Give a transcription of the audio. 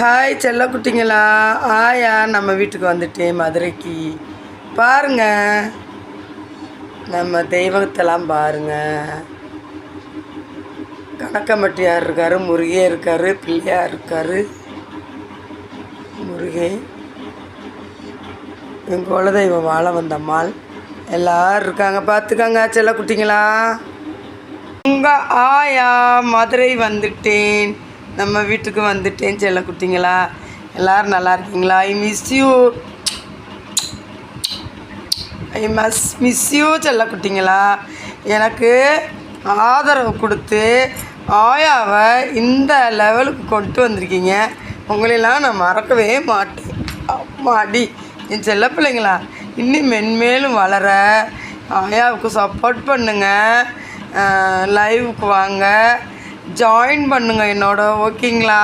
Hi செல்ல குட்டிங்களா? ஆயா நம்ம வீட்டுக்கு வந்துட்டேன் மதுரைக்கு. பாருங்க. நம்ம தெய்வத்தெல்லாம் பாருங்க. கணக்கம்பட்டியார் இருக்கார் முருகே இருக்கார் பிள்ளையார் இருக்கார். முருகே. என் குலதெய்வம் வாழ வந்தம்மாள் எல்லோரும் இருக்காங்க. பார்த்துக்கங்க செல்ல குட்டிங்களா. உங்கள் ஆயா மதுரை வந்துட்டேன். நம்ம வீட்டுக்கு வந்துட்டேன் செல்ல குட்டிங்களா? எல்லோரும் நல்லா இருக்கீங்களா? ஐ மிஸ் யூ ஐ மஸ் மிஸ் யூ செல்ல குட்டிங்களா? எனக்கு ஆதரவு கொடுத்து ஆயாவை இந்த லெவலுக்கு கொண்டு வந்திருக்கீங்க. உங்களெல்லாம் நான் மறக்கவே மாட்டேன். அம்மாடி என் செல்ல பிள்ளைங்களா இன்னும் மென்மேலும் வளர ஆயாவுக்கு சப்போர்ட் பண்ணுங்கள் லைவுக்கு வாங்க. ஜாயின் பண்ணுங்கள் என்னோட ஓகேங்களா